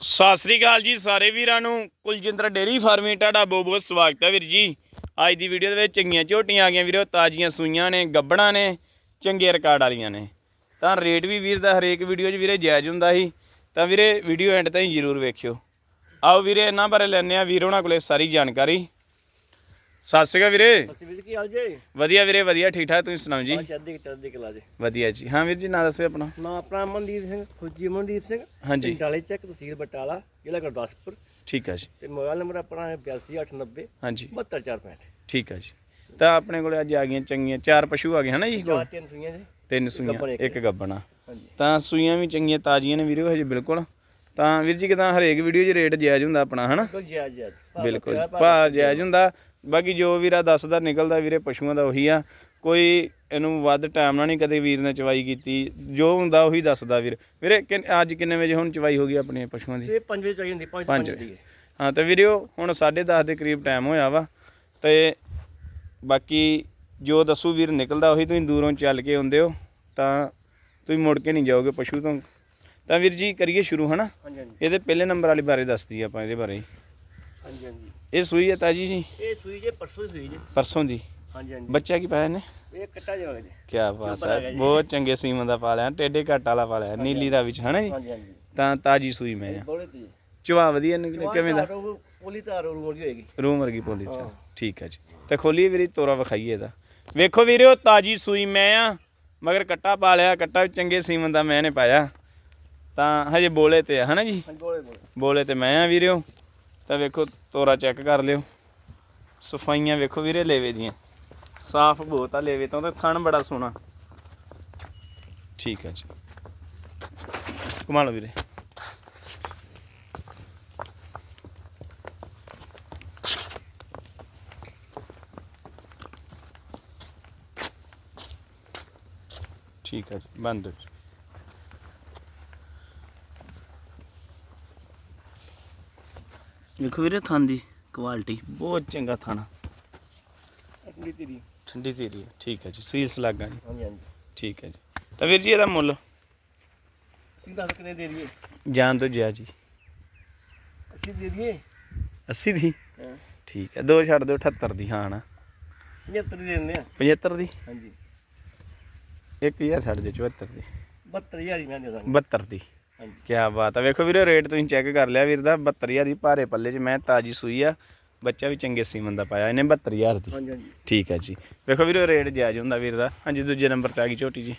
ਸਤਿ ਸ੍ਰੀ ਅਕਾਲ ਜੀ ਸਾਰੇ ਵੀਰਾਂ ਨੂੰ। ਕੁਲਜਿੰਦਰ ਡੇਰੀ ਫਾਰਮਿੰਗ, ਤੁਹਾਡਾ ਬਹੁਤ ਬਹੁਤ ਸਵਾਗਤ ਹੈ ਵੀਰ ਜੀ। ਅੱਜ ਦੀ ਵੀਡੀਓ ਦੇ ਵਿੱਚ ਚੰਗੀਆਂ ਝੋਟੀਆਂ ਆ ਗਈਆਂ ਵੀਰੋ, ਤਾਜ਼ੀਆਂ ਸੂਈਆਂ ਨੇ ਗੱਬੜਾਂ ਨੇ, ਚੰਗੇ ਰਿਕਾਰਡ ਵਾਲੀਆਂ ਨੇ। ਤਾਂ ਰੇਟ ਵੀ ਵੀਰ ਦਾ ਹਰੇਕ ਵੀਡੀਓ 'ਚ ਵੀਰੇ ਜਾਇਜ਼ ਹੁੰਦਾ ਸੀ। ਤਾਂ ਵੀਰੇ ਵੀਡੀਓ ਐਂਡ ਤਾਈਂ ਜ਼ਰੂਰ ਵੇਖਿਓ। ਆਓ ਵੀਰੇ, ਇਹਨਾਂ ਬਾਰੇ ਲੈਣੇ ਆ ਵੀਰ ਉਹਨਾਂ ਕੋਲੇ ਸਾਰੀ ਜਾਣਕਾਰੀ। ਸਤਿ ਸ੍ਰੀ ਅਕਾਲ ਵੀਰੇ। ਅਸੀਂ ਵੀਰ ਕੀ ਹਾਲ ਜੇ? ਵਧੀਆ ਵੀਰੇ ਵਧੀਆ ਠੀਕ ਠਾਕ ਤੁਸੀਂ ਸੁਣਾਓ ਜੀ? ਆ ਚੜ੍ਹਦੀ ਚੜ੍ਹਦੀ ਕਲਾ ਜੇ। ਵਧੀਆ ਜੀ। ਹਾਂ ਵੀਰ ਜੀ ਨਾਂ ਦੱਸੋ ਆਪਣਾ। ਨਾ ਆਪਣਾ ਅਮਨਦੀਪ ਸਿੰਘ ਖੁੱਜੀ ਅਮਨਦੀਪ ਸਿੰਘ ਹਾਂਜੀ। ਡਾਲੇ ਚੱਕ ਤਹਿਸੀਲ ਬਟਾਲਾ ਜ਼ਿਲ੍ਹਾ ਗੁਰਦਾਸਪੁਰ। ਠੀਕ ਹੈ ਜੀ। ਤੇ ਮੋਬਾਈਲ ਨੰਬਰ ਆਪਣਾ ਹੈ 8289 ਹਾਂਜੀ। 72465 ਠੀਕ ਹੈ ਜੀ। ਤਾਂ ਆਪਣੇ ਕੋਲੇ ਅੱਜ ਆ ਗਈਆਂ ਚੰਗੀਆਂ ਚਾਰ ਪਸ਼ੂ ਆ ਗਏ ਹਨਾ ਜੀ? ਕੋਲ ਚਾਰ ਤਿੰਨ ਸੂਈਆਂ ਜੇ। ਤਿੰਨ ਗੱਭਣ ਸੂਈਆਂ ਇੱਕ। ਇੱਕ ਗੱਬਣਾ ਹਾਂਜੀ। ਤਾਂ ਸੂਈਆਂ ਵੀ ਚੰਗੀਆਂ ਤਾਜ਼ੀਆਂ ਨੇ ਵੀਰੋ ਹਜੇ ਬਿਲਕੁਲ। ਤਾਂ ਵੀਰ ਜੀ ਕਿਦਾਂ ਹਰੇਕ ਵੀਡੀਓ 'ਚ ਰੇਟ ਜਾਇਜ਼ ਹੁੰਦਾ ਆਪਣਾ ਹਨਾ? ਕੋਈ ਜਾਇਜ਼ ਜਾਇਜ਼। ਬਿਲਕੁਲ ਭਾਅ ਜਾਇਜ਼ ਹੁੰਦਾ। ਬਾਕੀ ਜੋ ਵੀਰਾ ਦੱਸਦਾ ਨਿਕਲਦਾ ਵੀਰੇ ਪਸ਼ੂਆਂ ਦਾ ਉਹੀ ਆ। ਕੋਈ ਇਹਨੂੰ ਵੱਧ ਟਾਈਮ ਨਾਲ ਨਹੀਂ ਕਦੇ ਵੀਰ ਨੇ ਚਵਾਈ ਕੀਤੀ। ਜੋ ਹੁੰਦਾ ਉਹੀ ਦੱਸਦਾ ਵੀਰ। ਵੀਰੇ ਅੱਜ ਕਿੰਨੇ ਵਜੇ ਹੁਣ ਚਵਾਈ ਹੋ ਗਈ ਆਪਣੇ ਪਸ਼ੂਆਂ ਦੀ? ਇਹ 5 ਵਜੇ ਚਾਹੀਦੀ ਹੁੰਦੀ 5 ਪੰਜ 5 ਦੀ ਹਾਂ। ਤੇ ਵੀਡੀਓ ਹੁਣ 10:30 ਦੇ ਕਰੀਬ ਟਾਈਮ ਹੋਇਆ ਵਾ। ਤੇ ਬਾਕੀ ਜੋ ਦੱਸੂ ਵੀਰ ਨਿਕਲਦਾ ਉਹੀ ਤੁਸੀਂ ਦੂਰੋਂ ਚੱਲ ਕੇ ਆਉਂਦੇ ਹੋ। ਤਾਂ ਤੁਸੀਂ ਮੁੜ ਕੇ ਨਹੀਂ ਜਾਓਗੇ ਪਸ਼ੂ ਤੋਂ। ਤਾਂ ਵੀਰ ਜੀ ਕਰੀਏ ਸ਼ੁਰੂ ਹਨਾ? ਹਾਂਜੀ ਹਾਂਜੀ। ਇਹਦੇ ਪਹਿਲੇ ਨੰਬਰ ਵਾਲੀ ਬਾਰੇ ਦੱਸਦੀ ਆਪਾਂ ਇਹਦੇ ਬਾਰੇ। ਹਾਂਜੀ ਹਾਂਜੀ। ਇਹ ਸੂਈ ਹੈ ਤਾਜੀ ਜੀ? ਇਹ ਸੂਈ ਜੇ ਪਰਸੋਂ ਦੀ ਸੂਈ ਜੇ। ਪਰਸੋਂ ਦੀ? ਹਾਂਜੀ ਹਾਂਜੀ। ਬੱਚਾ ਕੀ ਪਾਇਆ ਨੇ ਇਹ ਕੱਟਾ ਜਿਹਾ ਜੇ। ਕੀ ਬਾਤ ਹੈ। ਬਹੁਤ ਚੰਗੇ ਸੀਮਨ ਦਾ ਪਾਲਿਆ ਟੇਡੇ ਘੱਟ ਵਾਲਾ ਪਾਲਿਆ ਨੀਲੀ ਰਾ ਵਿੱਚ ਹਨਾ ਜੀ? ਹਾਂਜੀ ਹਾਂਜੀ। ਤਾਂ ਤਾਜੀ ਸੂਈ ਮੈਂ ਬੋਲੇ ਤੇ। ਚਵਾ ਵਧੀਆ ਨਿਕਲੇ ਕਿਵੇਂ ਦਾ? ਪੋਲੀ ਹੋਏਗੀ। ਰੂਮ ਵਰਗੀ ਪੋਲੀ ਚ। ਠੀਕ ਹੈ ਜੀ। ਤੇ ਖੋਲੀਏ ਵੀਰੇ ਤੋਰਾ ਵਿਖਾਈਏ ਇਹਦਾ। ਵੇਖੋ ਵੀਰਿਓ ਤਾਜੀ ਸੂਈ ਮੈਂ ਆ ਮਗਰ ਕੱਟਾ ਪਾ ਲਿਆ ਕੱਟਾ ਚੰਗੇ ਸੀਮਨ ਦਾ ਮੈਂ ਨੇ ਪਾਇਆ। ਤਾਂ ਹਜੇ ਬੋਲੇ ਤੇ ਆ ਹਨਾ ਜੀ? ਬੋਲੇ ਬੋਲੇ। ਬੋਲੇ ਤੇ ਮੈਂ ਆ ਵੀਰਿਓ ਤਾਂ ਵੇਖੋ ਤੋਰਾ ਚੈੱਕ ਕਰ ਲਿਓ। ਸਫਾਈਆਂ ਵੇਖੋ ਵੀਰੇ ਲੇਵੇ ਦੀਆਂ। ਸਾਫ਼ ਬਹੁਤ ਆ ਲੇਵੇ ਤੋਂ ਤੇ ਥਣ ਬੜਾ ਸੋਹਣਾ। ਠੀਕ ਹੈ ਜੀ। ਲਓ ਵੀਰੇ। ਠੀਕ ਹੈ ਜੀ ਬੰਦ ਜੀ ਵੇਖੋ ਵੀਰੇ ਥਣ ਦੀ ਕੁਆਲਿਟੀ ਬਹੁਤ ਚੰਗਾ ਥਣ ਅਸਲੀ ਤੇਰੀ ਠੰਡੀ ਤੇਰੀ ਠੀਕ ਹੈ ਜੀ ਸੀਲਸ ਲੱਗਾ ਜੀ। ਹਾਂਜੀ ਹਾਂਜੀ। ਠੀਕ ਹੈ ਜੀ। ਤਾਂ ਵੀਰ ਜੀ ਇਹਦਾ ਮੁੱਲ? ਤੁਸੀਂ ਦੱਸ ਕਿੰਨੇ ਦੇ ਦਈਏ? ਜਾਨ ਤੋਂ ਜਿਆ ਜੀ। ਅਸੀਂ ਦੇ ਦਈਏ? 80 ਦੀ? ਠੀਕ ਹੈ ਦੋ ਛੱਡ ਦਿਓ 78 ਦੀ ਹਾਂ ਨਾ। 75 ਦੇ ਦਿੰਦੇ ਆ। 75 ਦੀ? ਹਾਂਜੀ। 1000 ਛੱਡ ਦਿਓ 74 ਦੀ। 72000 ਹੀ ਮੈਂ ਦੇ ਦਾਂਗਾ। 72 ਦੀ। ਕੀ ਬਾਤ ਆ। ਵੇਖੋ ਵੀਰੇ ਰੇਟ ਤੁਸੀਂ ਚੈੱਕ ਕਰ ਲਿਆ ਵੀਰ ਦਾ 72000 ਦੀ ਭਾਰੇ ਪੱਲੇ 'ਚ ਮੈਂ ਤਾਜੀ ਸੂਈ ਆ। ਬੱਚਾ ਵੀ ਚੰਗੇ ਸੀਮਨ ਦਾ ਪਾਇਆ ਇਹਨੇ 72000 ਦੀ। ਹਾਂਜੀ ਹਾਂਜੀ। ਠੀਕ ਹੈ ਜੀ। ਵੇਖੋ ਵੀਰੇ ਰੇਟ ਜਾਇਜ਼ ਹੁੰਦਾ ਵੀਰ ਦਾ। ਹਾਂਜੀ ਦੂਜੇ ਨੰਬਰ ਤੇ ਆ ਗਈ ਝੋਟੀ ਜੀ।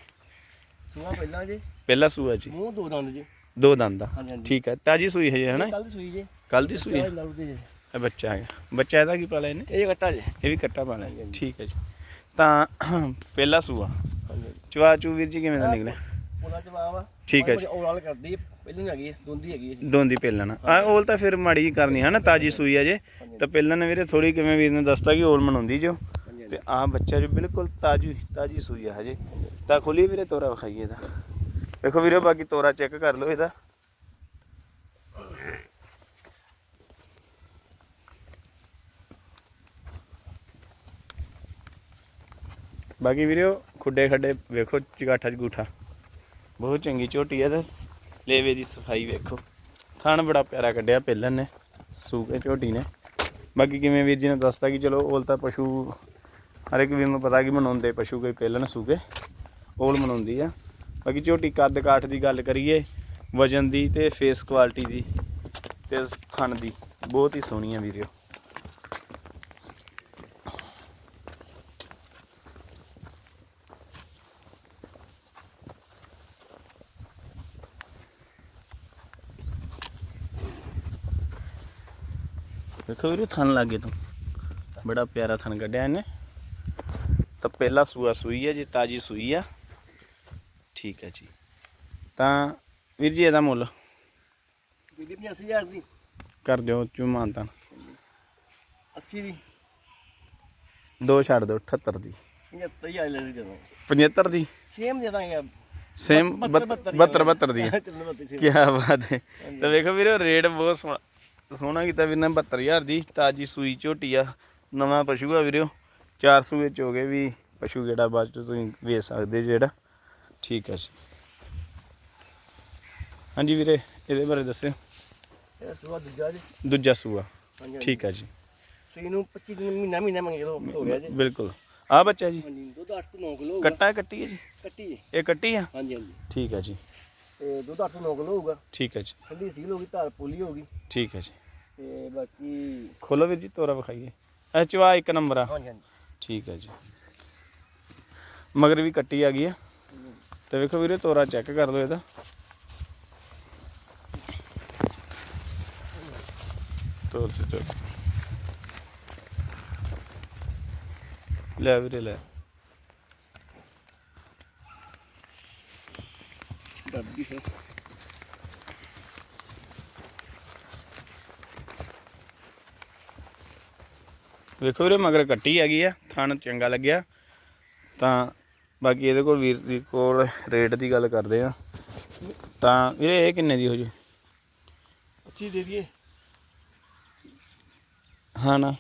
ਸੁਆ ਪਹਿਲਾਂ ਜੀ? ਪਹਿਲਾ ਸੂਆ ਜੀ। ਮੂੰਹ ਦੋ ਦੰਦ ਜੀ। ਦੋ ਦੰਦ ਦਾ ਹਾਂਜੀ ਹਾਂਜੀ। ਠੀਕ ਹੈ ਤਾਜੀ ਸੂਈ ਹੈ ਜੀ ਹਨਾ? ਕੱਲ ਦੀ ਸੂਈ ਜੀ। ਕੱਲ ਦੀ ਸੂਈ ਹੈ ਇਹ ਬੱਚਾ ਹੈਗਾ। ਬੱਚਾ ਇਹਦਾ ਕੀ ਪਾਲਿਆ ਇਹਨੇ? ਇਹ ਕੱਟਾ ਜੀ। ਇਹ ਵੀ ਕੱਟਾ ਪਾਲਿਆ ਹਾਂਜੀ, ਹਾਂਜੀ। ਠੀਕ ਹੈ ਜੀ। ਤਾਂ ਪਹਿਲਾ ਸੂਆ। ਹਾਂਜੀ ਚਵਾ ਚੂ ਵੀਰ ਜੀ ਕਿਵੇਂ ਦਾ ਨਿਕਲਿਆ? ਉਹਨਾਂ ਚ ਵਾ। ਠੀਕ ਹੈ ਜੀ। ਉਹ ਨਾਲ ਕਰਦੀ ਪਹਿਲਾਂ ਹੈਗੀ ਦੋਂਦੀ ਹੈਗੀ ਜੀ ਦੋਂਦੀ ਪਹਿਲਣ। ਆ ਓਲ ਤਾਂ ਫਿਰ ਮਾੜੀ ਜਿਹੀ ਕਰਨੀ ਹੈ ਨਾ ਤਾਜੀ ਸੂਈ ਆ ਜੇ। ਤਾਂ ਪਹਿਲਣ ਵੀਰੇ ਥੋੜੀ ਕਿਵੇਂ ਵੀਰ ਨੇ ਦੱਸਤਾ ਕਿ ਓਲ ਮਨਾਉਂਦੀ ਜੋ। ਤੇ ਆ ਬੱਚਾ ਜੋ ਬਿਲਕੁਲ ਤਾਜੀ ਤਾਜੀ ਸੂਈ ਆ ਹਜੇ। ਤਾਂ ਖੋਲੀ ਵੀਰੇ ਤੋਰਾ ਵਿਖਾਈਏ ਇਹਦਾ। ਵੇਖੋ ਵੀਰੇ ਬਾਕੀ ਤੋਰਾ ਚੈੱਕ ਕਰ ਲਓ ਇਹਦਾ। ਬਾਕੀ ਵੀਰੇ ਖੁੱਡੇ ਖੱਡੇ ਵੇਖੋ ਚਗਾਠਾ ਚਗੂਠਾ। ਬਹੁਤ ਚੰਗੀ ਝੋਟੀ ਹੈ ਤੇ ਲੇਵੇ ਦੀ ਸਫ਼ਾਈ ਵੇਖੋ। ਥਣ ਬੜਾ ਪਿਆਰਾ ਕੱਢਿਆ ਪਹਿਲਨ ਨੇ, ਸੂਕੇ ਝੋਟੀ ਨੇ। ਬਾਕੀ ਕਿਵੇਂ ਵੀਰ ਜੀ ਨੇ ਦੱਸਤਾ ਕਿ ਚਲੋ ਓਲ ਤਾਂ ਪਸ਼ੂ, ਹਰ ਇੱਕ ਵੀਰ ਨੂੰ ਪਤਾ ਕਿ ਮਨਾਉਂਦੇ ਪਸ਼ੂ ਕੋਈ ਪਹਿਲਨ ਸੂਕੇ, ਓਲ ਮਨਾਉਂਦੀ ਆ। ਬਾਕੀ ਝੋਟੀ ਕੱਦ ਕਾਠ ਦੀ ਗੱਲ ਕਰੀਏ, ਵਜਨ ਦੀ ਤੇ ਫੇਸ ਕੁਆਲਿਟੀ ਦੀ ਤੇ ਥਣ ਦੀ, ਬਹੁਤ ਹੀ ਸੋਹਣੀ ਆ ਵੀਰਿਓ। ਵੇਖੋ ਵੀਰੇ ਥਣ ਲੱਗੇ ਤੋਂ। ਬੜਾ ਪਿਆਰਾ ਥਣ ਕੱਢਿਆ ਇਹਨੇ। ਤਾਂ ਪਹਿਲਾ ਸੂਆ ਸੂਈ ਹੈ ਜੀ ਤਾਜੀ ਸੂਈ ਆ। ਠੀਕ ਹੈ ਜੀ। ਤਾਂ ਵੀਰ ਜੀ ਇਹਦਾ ਮੁੱਲ? ਬੀਬੀ 80000 ਦੀ। ਕਰ ਦਿਓ ਚੁਮਾਨ ਤਾਂ। 80 ਦੀ। ਦੋ ਛੱਡ ਦਿਓ 78 ਦੀ। 75000 ਲੈ ਦਾਂਗੇ 75 ਦੀ? ਸੇਮ ਦੇ ਦਾਂਗੇ ਸੇਮ ਬੱਤਰ- 72 72 ਦੀ ਕੀ ਬਾਤ ਹੈ। ਤਾਂ ਵੇਖੋ ਵੀਰੇ ਰੇਟ ਬਹੁਤ ਸੋਹਣਾ। ਸੋਹਣਾ ਕੀਤਾ ਵੀਰ ਨੇ 72000 ਦੀ ਤਾਜੀ ਸੂਈ ਝੋਟੀ ਆ ਨਵਾਂ ਪਸ਼ੂ ਆ ਵੀਰਿਓ ਚਾਰ ਸੂਏ ਚ ਹੋ ਗਏ ਵੀ ਪਸ਼ੂ ਜਿਹੜਾ ਬਾਅਦ ਚ ਤੁਸੀਂ ਵੇਚ ਸਕਦੇ ਜਿਹੜਾ। ਠੀਕ ਹੈ ਜੀ। ਹਾਂਜੀ ਵੀਰੇ ਇਹਦੇ ਬਾਰੇ ਦੱਸਿਓ। ਇਹ ਸੁਆ ਦੂਜਾ ਜੀ। ਦੂਜਾ ਸੂਆ। ਹਾਂਜੀ ਠੀਕ ਹੈ ਜੀ। ਸੂਈ ਨੂੰ 25 ਦਿਨ ਮਹੀਨਾ ਮਹੀਨਾ ਮੰਗੇ ਲੋ ਹੋ ਗਿਆ ਜੀ। ਬਿਲਕੁਲ। ਆ ਬੱਚਾ ਜੀ। ਹਾਂਜੀ ਦੁੱਧ 8 ਤੋਂ 9 ਕਿਲੋ ਹੋਊਗਾ। ਕੱਟਾ ਕੱਟੀ ਹੈ ਜੀ? ਕੱਟੀ ਜੀ। ਇਹ ਕੱਟੀ ਆ? ਹਾਂਜੀ ਹਾਂਜੀ। ਠੀਕ ਹੈ ਜੀ। ਤੇ ਦੁੱਧ 8 ਤੋਂ 9 ਕਿਲੋ ਹੋਊਗਾ। ਠੀਕ ਹੈ ਜੀ। ਠੰਡੀ ਸੀਲ ਹੋਗੀ ਧਾਰ ਪੋਲੀ ਹੋਗੀ ਠੀਕ ਹੈ ਜੀ। ਤੇ ਬਾਕੀ ਖੋਲੋ ਵੀਰ ਜੀ ਤੋਰਾ ਵਿਖਾਈਏ। ਇਹ ਚਵਾ ਇੱਕ ਨੰਬਰ ਆ। ਹਾਂਜੀ ਹਾਂਜੀ। ਠੀਕ ਹੈ ਜੀ। ਮਗਰ ਵੀ ਕੱਟੀ ਆ ਗਈ ਆ। ਤੇ ਵੇਖੋ ਵੀਰੇ ਤੋਰਾ ਚੈੱਕ ਕਰ ਲਓ ਇਹਦਾ। ਤੋਰ ਚੈੱਕ। ਲੈ ਵੀਰੇ ਲੈ। ਹੈ ਵੇਖੋ ਵੀਰੇ ਮਗਰ ਕੱਟੀ ਹੈਗੀ ਆ ਥਣ ਚੰਗਾ ਲੱਗਿਆ। ਤਾਂ ਬਾਕੀ ਇਹਦੇ ਕੋਲ ਵੀਰ ਦੀ ਕੋਲ ਰੇਟ ਦੀ ਗੱਲ ਕਰਦੇ ਆ। ਤਾਂ ਵੀਰੇ ਇਹ ਕਿੰਨੇ ਦੀ ਹੋ ਜੂ? 80 ਦੇ ਦਈਏ। ਹਾਂ ਨਾ।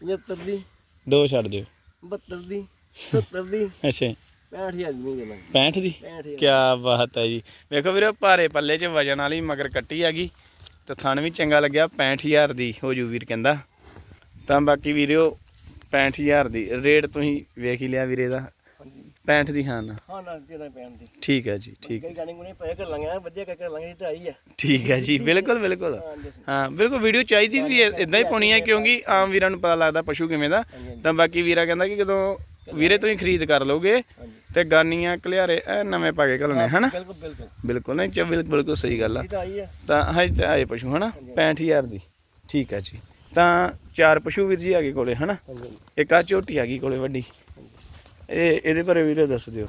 75 ਦੀ। ਦੋ ਛੱਡ ਦਿਓ। 72 ਦੀ। 70 ਦੀ। ਅੱਛਾ। 65000 ਦੀ ਨਹੀਂ ਦੇਵਾਂਗੇ 65 ਦੀ? 65000 ਕਿਆ ਬਾਤ ਹੈ ਜੀ। ਵੇਖੋ ਵੀਰੇ ਭਾਰੇ ਪੱਲੇ 'ਚ ਵਜਨ ਵਾਲੀ ਮਗਰ ਕੱਟੀ ਹੈਗੀ। ਤੇ ਥਣ ਵੀ ਚੰਗਾ ਲੱਗਿਆ 65000 ਦੀ ਹੋ ਜੂ ਵੀਰ ਕਹਿੰਦਾ। ਤਾਂ ਬਾਕੀ ਵੀਰਿਓ 65000 ਦੀ। ਰੇਟ ਤੁਸੀਂ ਵੇਖ ਹੀ ਲਿਆ ਵੀਰੇ ਦਾ। ਹਾਂਜੀ। 65 ਦੀ ਹਾਂ ਨਾ। ਹਾਂ ਨਾ ਜਿਹੜਾ ਪੈਣ ਦੀ? ਠੀਕ ਹੈ ਜੀ ਠੀਕ ਕਈ ਗਾਣੇ ਗੁਣੇ ਪਏ ਕਰ ਲਾਂਗੇ ਵਧੀਆ ਕਰ ਲਾਂਗੇ ਤਾਂ ਆਈ ਆ ਠੀਕ ਹੈ ਜੀ ਬਿਲਕੁਲ ਬਿਲਕੁਲ। ਹਾਂ ਹਾਂ ਬਿਲਕੁਲ ਵੀਡੀਓ ਚਾਹੀਦੀ ਵੀ ਇਦਾਂ ਹੀ ਪਾਉਣੀ ਹੈ ਕਿਉਂਕਿ ਆਮ ਵੀਰਾਂ ਨੂੰ ਪਤਾ ਲੱਗਦਾ ਪਸ਼ੂ ਕਿਵੇਂ ਦਾ। ਤਾਂ ਬਾਕੀ ਵੀਰਾ ਕਹਿੰਦਾ ਕਿ ਜਦੋਂ ਵੀਰੇ ਤੁਸੀਂ ਖਰੀਦ ਕਰ ਲਓਗੇ ਤੇ ਗਾਨੀਆਂ ਘਲਿਆਰੇ ਐ ਨਵੇਂ ਪਾ ਕੇ ਘਲਣੇ ਹਨਾ? ਬਿਲਕੁਲ ਬਿਲਕੁਲ। ਬਿਲਕੁਲ ਨਹੀਂ ਚ ਬਿਲਕੁਲ ਸਹੀ ਗੱਲ ਆ। ਤਾਂ ਆ। ਹਜੇ ਤੇ ਆਏ ਪਸ਼ੂ ਹਨਾ? 65000 ਦੀ। ਠੀਕ ਹੈ ਜੀ। ਤਾਂ ਚਾਰ ਪਸ਼ੂ ਵੀਰ ਜੀ ਹੈਗੇ ਕੋਲੇ ਹਨਾ? ਇੱਕ ਆ ਝੋਟੀ ਹੈਗੀ ਕੋਲੇ ਵੱਡੀ। ਇਹ ਇਹਦੇ ਬਾਰੇ ਵੀਰੇ ਦੱਸ ਦਿਓ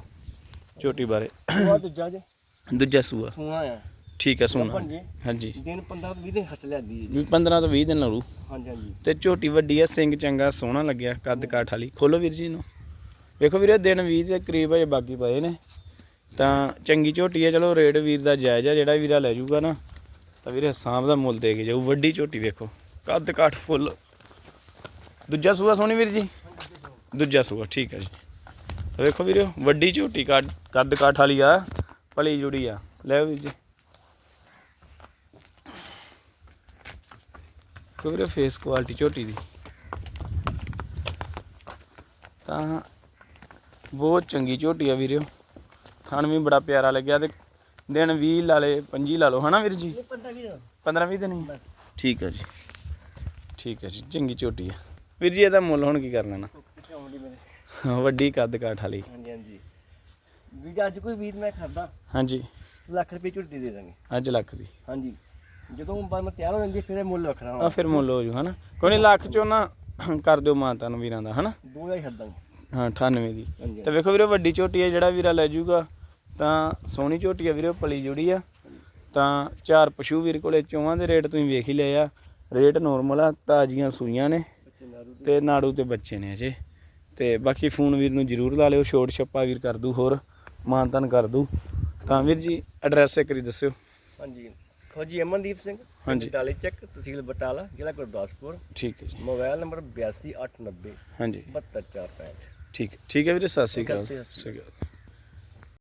ਝੋਟੀ ਬਾਰੇ। ਦੂਜਾ ਜੇ। ਦੂਜਾ ਸੂਆ। ਸੋਨਾ ਆ। ਠੀਕ ਹੈ ਸੋਨਾ ਹਾਂਜੀ। ਦਿਨ 15 ਤੋਂ 20 ਦਿਨ ਹੱਥ ਲਿਆਦੀ ਜੀ। ਵੀ 15 ਤੋਂ 20 ਦਿਨ ਲੜੂ ਹਾਂਜੀ ਹਾਂਜੀ। ਤੇ ਝੋਟੀ ਵੱਡੀ ਆ ਸਿੰਘ ਚੰਗਾ ਸੋਹਣਾ ਲੱਗਿਆ ਕੱਦ ਕਾਠ ਵਾਲੀ। ਖੋਲੋ ਵੀਰ ਜੀ ਨੂੰ ਵੇਖੋ ਵੀਰੇ, ਦਿਨ 20 ਦੇ ਕਰੀਬ ਅਜੇ ਬਾਕੀ ਪਏ ਨੇ। ਤਾਂ ਚੰਗੀ ਝੋਟੀ ਹੈ ਚਲੋ ਰੇਟ ਵੀਰ ਦਾ ਜਾਇਜ਼ ਆ, ਜਿਹੜਾ ਵੀਰਾ ਲੈ ਜਾਊਗਾ ਨਾ, ਤਾਂ ਵੀਰੇ ਸਾਂਭ ਦਾ ਮੁੱਲ ਦੇ ਕੇ ਜਾਊ। ਵੱਡੀ ਝੋਟੀ ਵੇਖੋ, ਕੱਦ ਕਾਠ ਫੁੱਲ। ਦੂਜਾ ਸੂਆ ਸੋਹਣੀ ਵੀਰ ਜੀ? ਦੂਜਾ ਸੂਆ, ਠੀਕ ਹੈ ਜੀ। ਤਾਂ ਵੇਖੋ ਵੀਰੇ, ਵੱਡੀ ਝੋਟੀ ਕੱਦ ਕੱਦ ਕਾਠ ਵਾਲੀ ਆ, ਭਲੀ ਜੁੜੀ ਆ। ਲੈ ਵੀਰ ਜੀ। ਵੇਖੋ ਵੀਰੇ ਫੇਸ ਕੁਆਲਿਟੀ ਝੋਟੀ ਦੀ। ਤਾਂ ਬਹੁਤ ਚੰਗੀ ਝੋਟੀ ਆ ਵੀਰਿਓ। ਥਣ ਵੀ ਬੜਾ ਪਿਆਰਾ ਲੱਗਿਆ ਤੇ ਦਿਨ 20 ਲਾ ਲੇ 25 ਲਾ ਲਓ ਹਨਾ ਵੀਰ ਜੀ? ਇਹ 15 ਵੀ 15 20 ਦਿਨ ਹੀ ਠੀਕ ਹੈ ਜੀ। ਠੀਕ ਹੈ ਜੀ ਚੰਗੀ ਝੋਟੀ ਆ। ਵੀਰ ਜੀ ਇਹਦਾ ਮੁੱਲ ਹੁਣ ਕੀ ਕਰਨਾ ਨਾ ਹਾਂ, ਵੱਡੀ ਕੱਦ ਕਾਠ ਵਾਲੀ। ਹਾਂਜੀ ਹਾਂਜੀ। ਵੀ ਅੱਜ ਕੋਈ ਵੀਰ ਮੈਂ ਕਰਦਾ ਹਾਂਜੀ। ਲੱਖ ਰੁਪਏ ਝੁੱਟੀ ਦੇ ਦਾਂਗੇ। ਅੱਜ ਲੱਖ ਦੀ। ਹਾਂਜੀ। ਜਦੋਂ ਬਾਅਦ ਮੈਂ ਤਿਆਰ ਹੋ ਜਾਂਦੀ ਹੈ, ਫਿਰ ਇਹ ਮੁੱਲ ਰੱਖਣਾ। ਆ ਫਿਰ ਮੁੱਲ ਹੋ ਜੂ ਹਨਾ? ਕੋਈ ਲੱਖ ਚੋਂ ਨਾ ਕਰ ਦਿਓ ਮਾਤਾ ਨੂੰ ਵੀਰਾਂ ਦਾ ਹਨਾ? ਦੋ ਹਜ਼ਾਰ ਛੱਡ ਦਾਂਗੇ ਹਾਂ 98 ਦੀ। ਹਾਂਜੀ। ਤੇ ਵੇਖੋ ਵੀਰੇ ਵੱਡੀ ਝੋਟੀ ਹੈ ਜਿਹੜਾ ਵੀਰਾ ਲੈ ਜਾਊਗਾ ਤਾਂ ਸੋਹਣੀ ਝੋਟੀ ਹੈ ਵੀਰੇ ਉਹ ਪਲੀ ਜੁੜੀ ਆ। ਤਾਂ ਚਾਰ ਪਸ਼ੂ ਵੀਰ ਕੋਲੇ ਚੋਵਾਂ ਦੇ ਰੇਟ ਤੁਸੀਂ ਵੇਖ ਹੀ ਲਏ ਆ। ਰੇਟ ਨੋਰਮਲ ਆ ਤਾਜ਼ੀਆਂ ਸੂਈਆਂ ਨੇ ਤੇ ਨਾੜੂ ਤੇ ਬੱਚੇ ਨੇ ਅਜੇ। ਤੇ ਬਾਕੀ ਫੋਨ ਵੀਰ ਨੂੰ ਜਰੂਰ ਲਾ ਲਿਓ ਛੋਟ ਛੱਪਾ ਵੀਰ ਕਰ ਦੂ ਹੋਰ ਮਾਨਤਨ ਕਰ ਦੂ। ਤਾਂ ਵੀਰ ਜੀ ਐਡਰੈਸ ਇੱਕ ਵਾਰੀ ਦੱਸਿਓ। ਹਾਂਜੀ। ਫੌਜੀ ਅਮਨਦੀਪ ਸਿੰਘ ਹਾਂਜੀ। ਬਟਾਲੇ ਚੱਕ ਤਹਿਸੀਲ ਬਟਾਲਾ ਜ਼ਿਲ੍ਹਾ ਗੁਰਦਾਸਪੁਰ। ਠੀਕ ਹੈ ਜੀ। ਮੋਬਾਈਲ ਨੰਬਰ 8289 ਹਾਂਜੀ। 72465 ਠੀਕ ਠੀਕ ਹੈ ਵੀਰੇ ਸਤਿ ਸ਼੍ਰੀ ਅਕਾਲ। ਸਤਿ ਸ਼੍ਰੀ ਅਕਾਲ।